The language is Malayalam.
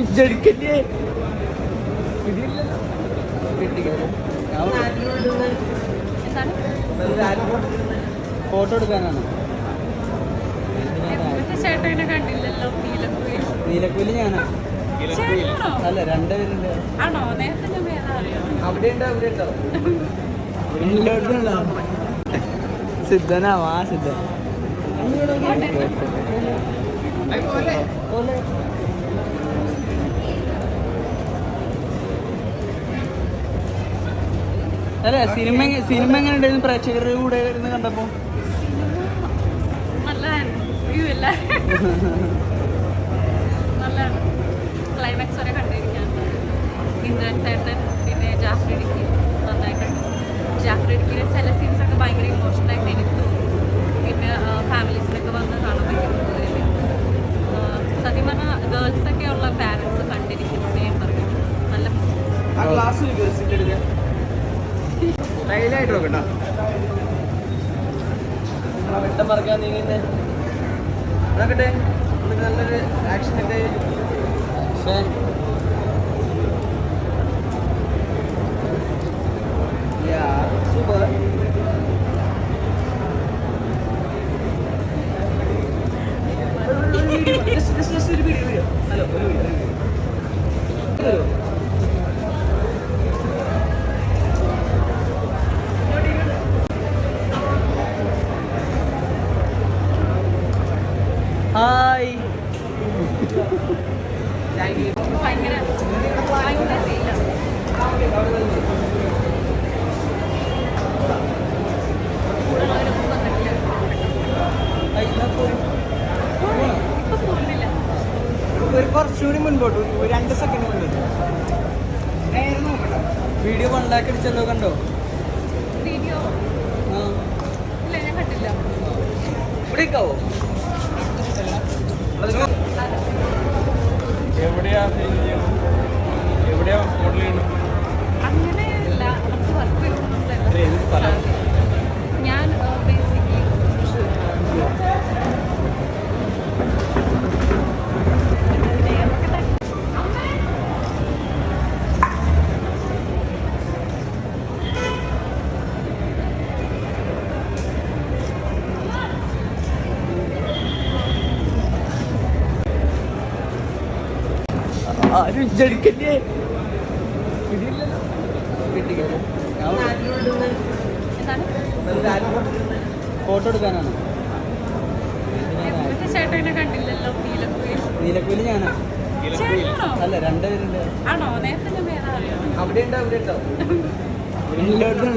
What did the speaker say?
ഇജ്ജടിക്കല്ലേ? ഫോട്ടോ എടുക്കാനാണ്. നീലക്കുയിൽ ഞാനാ. അല്ല രണ്ടുപേരുണ്ട് ആണോ? നേരത്തെ ഞാൻ വേറെ അറിയാം അവിടെ ഉണ്ട് അവിടെ ഉണ്ടോ സിദ്ധനാ വാ സിദ്ധൻ. അല്ല? സിനിമ സിനിമ എങ്ങനെ ഉണ്ടായിരുന്നു? പ്രേക്ഷകരുടെ കൂടെ ഇരുന്ന് കണ്ടപ്പോ? ക്ലൈമാക്സ് വരെ കണ്ടിരിക്കാൻ. ഇന്ദ്രൻ ചേട്ടൻ പിന്നെ ജാഫർ ഇടുക്കി നന്നായി ജാഫർ ഇടുക്കിയുടെ ചില സീൻസ് ഒക്കെ ഭയങ്കര ഇമോഷണൽ ആയിട്ട് എനിക്ക് തോന്നി. പിന്നെ ഫാമിലീസിനൊക്കെ വന്ന് കാണാൻ പറ്റും സത്യം പറഞ്ഞാൽ ഉള്ള പാരൻസ് കണ്ടിരിക്കും ഞാൻ പറയും നല്ല ആ ക്ലാസ് സ്റ്റൈലായിട്ട് നോക്കട്ടോ വെട്ടം മറക്കാൻ നീങ്ങുന്നേ നോക്കട്ടെ നമുക്ക് നല്ലൊരു ആക്ഷൻ ഒക്കെ പക്ഷേ സൂപ്പർ ഒരു വീഡിയോ വീഡിയോ ഹലോ പോകുന്നില്ല ഒരു കുറച്ചുകൂടി മുൻപോട്ട് ഒരു രണ്ട് സെക്കൻഡ് മുൻപോട്ട് വീഡിയോ വൺ അടിച്ചല്ലോ കണ്ടോ? വീഡിയോ? ഇല്ല ഞാൻ കണ്ടില്ല. ഇവിടേക്കാവോ? എവിടെയാ ആരും ജടിക്കല്ലേ എന്താണ് ഫോട്ടോ എടുക്കാനാണ്. ചേട്ടനെ കണ്ടില്ലല്ലോ നീലക്കുയിൽ. ഞാനാ. അല്ല രണ്ടുപേരുണ്ട് അവിടെ ഉണ്ട് അവിടെ ഉണ്ടോ എല്ലായിടത്തും